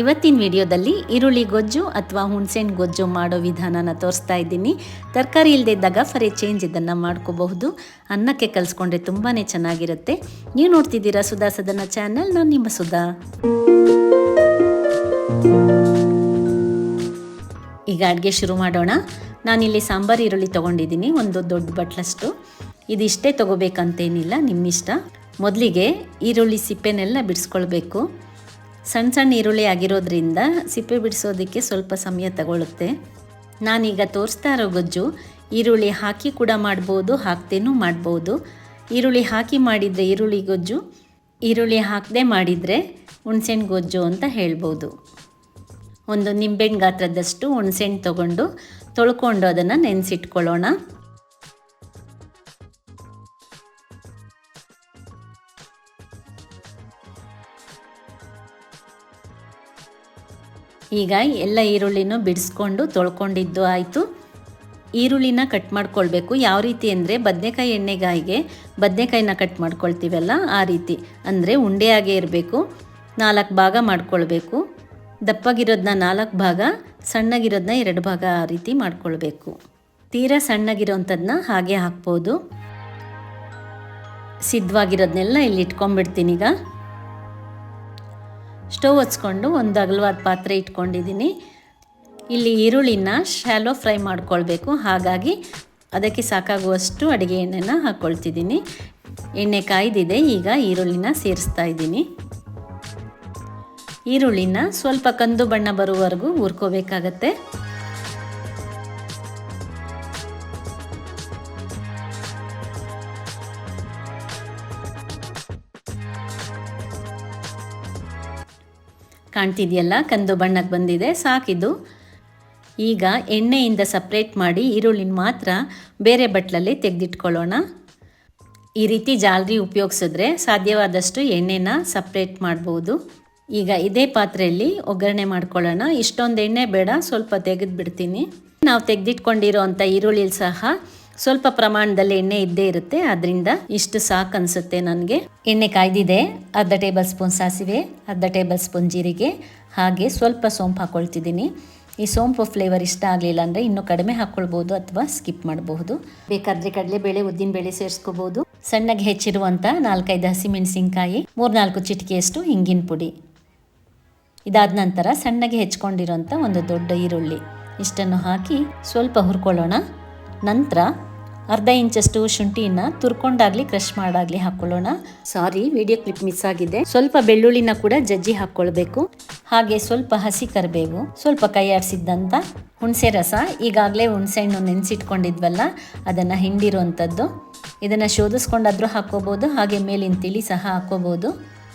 ಇವತ್ತಿನ ವಿಡಿಯೋದಲ್ಲಿ ಈರುಳ್ಳಿ ಗೊಜ್ಜು ಅಥವಾ ಹುಣಸೆಹಣ್ಣು ಗೊಜ್ಜು ಮಾಡೋ ವಿಧಾನನ ತೋರಿಸ್ತಾ ಇದ್ದೀನಿ. ತರಕಾರಿ ಇಲ್ಲದೆ ಇದ್ದಾಗ ಫರಿ ಚೇಂಜ್ ಇದನ್ನು ಮಾಡ್ಕೋಬಹುದು. ಅನ್ನಕ್ಕೆ ಕಲಿಸ್ಕೊಂಡ್ರೆ ತುಂಬಾ ಚೆನ್ನಾಗಿರುತ್ತೆ. ನೀವು ನೋಡ್ತಿದ್ದೀರಾ ಸುಧಾ ಸದನ ಚಾನಲ್ ನಾನು ನಿಮ್ಮ ಸುಧಾ. ಈಗ ಅಡುಗೆ ಶುರು ಮಾಡೋಣ. ನಾನಿಲ್ಲಿ ಸಾಂಬಾರು ಈರುಳ್ಳಿ ತೊಗೊಂಡಿದ್ದೀನಿ, ಒಂದು ದೊಡ್ಡ ಬಟ್ಲಷ್ಟು. ಇದಿಷ್ಟೇ ತೊಗೋಬೇಕಂತೇನಿಲ್ಲ, ನಿಮ್ಮಿಷ್ಟ. ಮೊದಲಿಗೆ ಈರುಳ್ಳಿ ಸಿಪ್ಪೆನೆಲ್ಲ ಬಿಡಿಸ್ಕೊಳ್ಬೇಕು. ಸಣ್ಣ ಸಣ್ಣ ಈರುಳ್ಳಿ ಆಗಿರೋದ್ರಿಂದ ಸಿಪ್ಪೆ ಬಿಡಿಸೋದಕ್ಕೆ ಸ್ವಲ್ಪ ಸಮಯ ತಗೊಳ್ಳುತ್ತೆ ನಾನೀಗ ತೋರಿಸ್ತಾ ಇರೋ ಗೊಜ್ಜು ಈರುಳ್ಳಿ ಹಾಕಿ ಕೂಡ ಮಾಡ್ಬೋದು ಹಾಕ್ತೇನೂ ಮಾಡ್ಬೋದು. ಈರುಳ್ಳಿ ಹಾಕಿ ಮಾಡಿದರೆ ಈರುಳ್ಳಿ ಗೊಜ್ಜು, ಈರುಳ್ಳಿ ಹಾಕದೆ ಮಾಡಿದರೆ ಹುಣ್ಸೆಹಣ್ಣು ಗೊಜ್ಜು ಅಂತ ಹೇಳ್ಬೋದು. ಒಂದು ನಿಂಬೆಹಣ್ಣು ಗಾತ್ರದಷ್ಟು ಹುಣ್ಸೆಣ್ಣು ತೊಗೊಂಡು ತೊಳ್ಕೊಂಡು ಅದನ್ನು ನೆನೆಸಿಟ್ಕೊಳ್ಳೋಣ. ಈಗ ಎಲ್ಲ ಈರುಳ್ಳಿನೂ ಬಿಡಿಸ್ಕೊಂಡು ತೊಳ್ಕೊಂಡಿದ್ದು ಆಯಿತು. ಈರುಳ್ಳಿನ ಕಟ್ ಮಾಡ್ಕೊಳ್ಬೇಕು. ಯಾವ ರೀತಿ ಅಂದರೆ ಬದನೆಕಾಯಿ ಎಣ್ಣೆಗಾಯಿಗೆ ಬದನೆಕಾಯಿನ ಕಟ್ ಮಾಡ್ಕೊಳ್ತೀವಲ್ಲ ಆ ರೀತಿ. ಅಂದರೆ ಉಂಡೆಯಾಗೇ ಇರಬೇಕು. ನಾಲ್ಕು ಭಾಗ ಮಾಡ್ಕೊಳ್ಬೇಕು. ದಪ್ಪಗಿರೋದನ್ನ ನಾಲ್ಕು ಭಾಗ ಸಣ್ಣಗಿರೋದನ್ನ ಎರಡು ಭಾಗ ಆ ರೀತಿ ಮಾಡ್ಕೊಳ್ಬೇಕು. ತೀರಾ ಸಣ್ಣಗಿರೋಂಥದ್ದನ್ನ ಹಾಗೆ ಹಾಕ್ಬೋದು. ಸಿದ್ಧವಾಗಿರೋದನ್ನೆಲ್ಲ ಇಲ್ಲಿ ಇಟ್ಕೊಂಡ್ಬಿಡ್ತೀನಿ ಈಗ. ಸ್ಟವ್ ಹಚ್ಕೊಂಡು ಒಂದು ಅಗಲವಾದ ಪಾತ್ರೆ ಇಟ್ಕೊಂಡಿದ್ದೀನಿ. ಇಲ್ಲಿ ಈರುಳ್ಳಿನ ಶಾಲೋ ಫ್ರೈ ಮಾಡ್ಕೊಳ್ಬೇಕು. ಹಾಗಾಗಿ ಅದಕ್ಕೆ ಸಾಕಾಗುವಷ್ಟು ಅಡುಗೆ ಎಣ್ಣೆನ ಹಾಕ್ಕೊಳ್ತಿದ್ದೀನಿ ಎಣ್ಣೆ ಕಾಯ್ದಿದೆ, ಈಗ ಈರುಳ್ಳಿನ ಸೇರಿಸ್ತಾ ಇದ್ದೀನಿ. ಈರುಳ್ಳಿನ ಸ್ವಲ್ಪ ಕಂದು ಬಣ್ಣ ಬರುವವರೆಗೂ ಹುರ್ಕೋಬೇಕಾಗತ್ತೆ. ಕಾಣ್ತಿದೆಯಲ್ಲ, ಕಂದು ಬಣ್ಣಕ್ಕೆ ಬಂದಿದೆ ಸಾಕಿದು ಈಗ ಎಣ್ಣೆಯಿಂದ ಸಪ್ರೇಟ್ ಮಾಡಿ ಈರುಳ್ಳಿನ ಮಾತ್ರ ಬೇರೆ ಬಟ್ಲಲ್ಲಿ ತೆಗೆದಿಟ್ಕೊಳ್ಳೋಣ. ಈ ರೀತಿ ಜಾಲರಿ ಉಪಯೋಗಿಸಿದ್ರೆ ಸಾಧ್ಯವಾದಷ್ಟು ಎಣ್ಣೆನ ಸಪ್ರೇಟ್ ಮಾಡ್ಬೋದು. ಈಗ ಇದೇ ಪಾತ್ರೆಯಲ್ಲಿ ಒಗ್ಗರಣೆ ಮಾಡ್ಕೊಳ್ಳೋಣ. ಇಷ್ಟೊಂದು ಎಣ್ಣೆ ಬೇಡ, ಸ್ವಲ್ಪ ತೆಗೆದು ಬಿಡ್ತೀನಿ ನಾವು ತೆಗೆದಿಟ್ಕೊಂಡಿರೋ ಅಂಥ ಈರುಳ್ಳಿ ಸಹ ಸ್ವಲ್ಪ ಪ್ರಮಾಣದಲ್ಲಿ ಎಣ್ಣೆ ಇದ್ದೇ ಇರುತ್ತೆ. ಅದರಿಂದ ಇಷ್ಟು ಸಾಕು ಅನಿಸುತ್ತೆ ನನಗೆ. ಎಣ್ಣೆ ಕಾಯ್ದಿದೆ. ಅರ್ಧ ಟೇಬಲ್ ಸ್ಪೂನ್ ಸಾಸಿವೆ, ಅರ್ಧ ಟೇಬಲ್ ಸ್ಪೂನ್ ಜೀರಿಗೆ, ಹಾಗೆ ಸ್ವಲ್ಪ ಸೋಂಪು ಹಾಕ್ಕೊಳ್ತಿದ್ದೀನಿ ಈ ಸೋಂಪು ಫ್ಲೇವರ್ ಇಷ್ಟ ಆಗಲಿಲ್ಲ ಅಂದರೆ ಇನ್ನೂ ಕಡಿಮೆ ಹಾಕ್ಕೊಳ್ಬೋದು ಅಥವಾ ಸ್ಕಿಪ್ ಮಾಡಬಹುದು. ಬೇಕಾದರೆ ಕಡಲೆಬೇಳೆ, ಉದ್ದಿನಬೇಳೆ ಸೇರಿಸ್ಕೋಬೋದು. ಸಣ್ಣಗೆ ಹೆಚ್ಚಿರುವಂಥ ನಾಲ್ಕೈದು ಹಸಿಮೆಣಸಿನ್ಕಾಯಿ, ಮೂರ್ನಾಲ್ಕು ಚಿಟಿಕೆಯಷ್ಟು ಹಿಂಗಿನ ಪುಡಿ. ಇದಾದ ನಂತರ ಸಣ್ಣಗೆ ಹೆಚ್ಕೊಂಡಿರೋಂಥ ಒಂದು ದೊಡ್ಡ ಈರುಳ್ಳಿ. ಇಷ್ಟನ್ನು ಹಾಕಿ ಸ್ವಲ್ಪ ಹುರ್ಕೊಳ್ಳೋಣ. ನಂತರ ಅರ್ಧ ಇಂಚಷ್ಟು ಶುಂಠಿಯನ್ನು ತುರ್ಕೊಂಡಾಗ್ಲಿ ಕ್ರಷ್ ಮಾಡಾಗ್ಲಿ ಹಾಕೊಳ್ಳೋಣ. ಸಾರಿ ವಿಡಿಯೋ ಕ್ಲಿಪ್ ಮಿಸ್ ಆಗಿದೆ. ಸ್ವಲ್ಪ ಬೆಳ್ಳುಳ್ಳಿನ ಕೂಡ ಜಜ್ಜಿ ಹಾಕ್ಕೊಳ್ಬೇಕು. ಹಾಗೆ ಸ್ವಲ್ಪ ಹಸಿ ಕರಿಬೇವು ಸ್ವಲ್ಪ ಕೈ ಆಡಿಸಿದ್ದಂಥ ಹುಣಸೆ ರಸ ಈಗಾಗಲೇ ಹುಣಸೆಹಣ್ಣು ನೆನೆಸಿಟ್ಕೊಂಡಿದ್ವಲ್ಲ ಅದನ್ನು ಹಿಂಡಿರುವಂಥದ್ದು ಇದನ್ನು ಶೋಧಿಸ್ಕೊಂಡಾದ್ರೂ ಹಾಕ್ಕೋಬೋದು ಹಾಗೆ ಮೇಲಿನ ತಿಳಿ ಸಹ ಹಾಕ್ಕೋಬೋದು.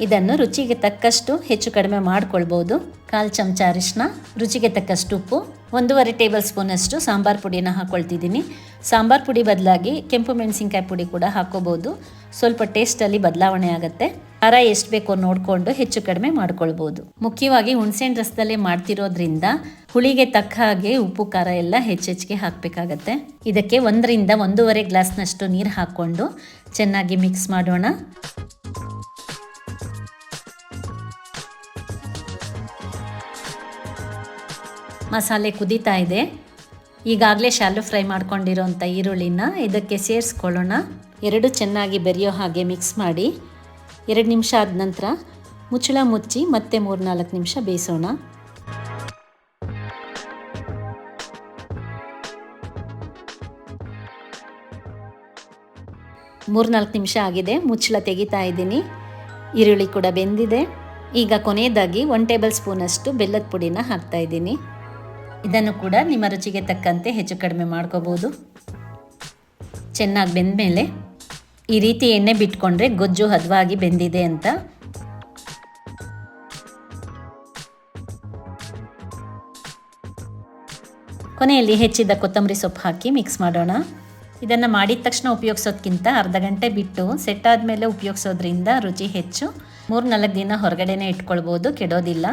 ಇದನ್ನು ರುಚಿಗೆ ತಕ್ಕಷ್ಟು ಹೆಚ್ಚು ಕಡಿಮೆ ಮಾಡ್ಕೊಳ್ಬೋದು. ಕಾಲು ಚಮಚ ಅರಿಶಿನ ರುಚಿಗೆ ತಕ್ಕಷ್ಟು ಉಪ್ಪು, ಒಂದೂವರೆ ಟೇಬಲ್ ಸ್ಪೂನಷ್ಟು ಸಾಂಬಾರು ಪುಡಿನ ಹಾಕ್ಕೊಳ್ತಿದ್ದೀನಿ ಸಾಂಬಾರು ಪುಡಿ ಬದಲಾಗಿ ಕೆಂಪು ಮೆಣಸಿನ್ಕಾಯಿ ಪುಡಿ ಕೂಡ ಹಾಕ್ಕೋಬೋದು. ಸ್ವಲ್ಪ ಟೇಸ್ಟಲ್ಲಿ ಬದಲಾವಣೆ ಆಗುತ್ತೆ. ಖಾರ ಎಷ್ಟು ಬೇಕೋ ನೋಡಿಕೊಂಡು ಹೆಚ್ಚು ಕಡಿಮೆ ಮಾಡ್ಕೊಳ್ಬೋದು. ಮುಖ್ಯವಾಗಿ ಹುಣಸೆಹಣ್ಣು ರಸದಲ್ಲೇ ಮಾಡ್ತಿರೋದ್ರಿಂದ ಹುಳಿಗೆ ತಕ್ಕ ಹಾಗೆ ಉಪ್ಪು, ಖಾರ ಎಲ್ಲ ಹೆಚ್ಚೆಚ್ಚಿಗೆ ಹಾಕಬೇಕಾಗತ್ತೆ. ಇದಕ್ಕೆ ಒಂದರಿಂದ ಒಂದೂವರೆ ಗ್ಲಾಸ್ನಷ್ಟು ನೀರು ಹಾಕ್ಕೊಂಡು ಚೆನ್ನಾಗಿ ಮಿಕ್ಸ್ ಮಾಡೋಣ. ಮಸಾಲೆ ಕುದೀತಾ ಇದೆ. ಈಗಾಗಲೇ ಶಾಲು ಫ್ರೈ ಮಾಡ್ಕೊಂಡಿರೋಂಥ ಈರುಳ್ಳಿನ ಇದಕ್ಕೆ ಸೇರಿಸ್ಕೊಳ್ಳೋಣ. ಎರಡು ಚೆನ್ನಾಗಿ ಬೆರೆಯೋ ಹಾಗೆ ಮಿಕ್ಸ್ ಮಾಡಿ ಎರಡು ನಿಮಿಷ ಆದ ನಂತರ ಮುಚ್ಚಳ ಮುಚ್ಚಿ ಮತ್ತೆ ಮೂರ್ನಾಲ್ಕು ನಿಮಿಷ ಬೇಯಿಸೋಣ. ಮೂರ್ನಾಲ್ಕು ನಿಮಿಷ ಆಗಿದೆ. ಮುಚ್ಚಳ ತೆಗಿತಾ ಇದ್ದೀನಿ. ಈರುಳ್ಳಿ ಕೂಡ ಬೆಂದಿದೆ. ಈಗ ಕೊನೆಯದಾಗಿ ಒನ್ ಟೇಬಲ್ ಸ್ಪೂನಷ್ಟು ಬೆಲ್ಲದ ಪುಡಿನ ಹಾಕ್ತಾ ಇದ್ದೀನಿ. ಇದನ್ನು ಕೂಡ ನಿಮ್ಮ ರುಚಿಗೆ ತಕ್ಕಂತೆ ಹೆಚ್ಚು ಕಡಿಮೆ ಮಾಡ್ಕೋಬೋದು. ಚೆನ್ನಾಗಿ ಬೆಂದಮೇಲೆ ಈ ರೀತಿ ಎಣ್ಣೆ ಬಿಟ್ಕೊಂಡ್ರೆ ಗೊಜ್ಜು ಹದವಾಗಿ ಬೆಂದಿದೆ ಅಂತ. ಕೊನೆಯಲ್ಲಿ ಹೆಚ್ಚಿದ ಕೊತ್ತಂಬರಿ ಸೊಪ್ಪು ಹಾಕಿ ಮಿಕ್ಸ್ ಮಾಡೋಣ. ಇದನ್ನು ಮಾಡಿದ ತಕ್ಷಣ ಉಪಯೋಗಿಸೋದ್ಕಿಂತ ಅರ್ಧ ಗಂಟೆ ಬಿಟ್ಟು ಸೆಟ್ ಆದಮೇಲೆ ಉಪಯೋಗಿಸೋದ್ರಿಂದ ರುಚಿ ಹೆಚ್ಚು. ಮೂರು ನಾಲ್ಕು ದಿನ ಹೊರಗಡೆನೇ ಇಟ್ಕೊಳ್ಬೋದು, ಕೆಡೋದಿಲ್ಲ.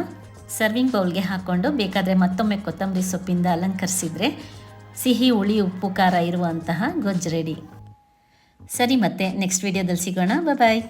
ಸರ್ವಿಂಗ್ ಬೌಲ್ಗೆ ಹಾಕ್ಕೊಂಡು ಬೇಕಾದರೆ ಮತ್ತೊಮ್ಮೆ ಕೊತ್ತಂಬರಿ ಸೊಪ್ಪಿಂದ ಅಲಂಕರಿಸಿದರೆ ಸಿಹಿ, ಹುಳಿ, ಉಪ್ಪು, ಖಾರ ಇರುವಂತಹ ಗೊಜ್ಜು ರೆಡಿ ಸರಿ ಮತ್ತೆ ನೆಕ್ಸ್ಟ್ ವಿಡಿಯೋದಲ್ಲಿ ಸಿಗೋಣ. ಬಾಯ್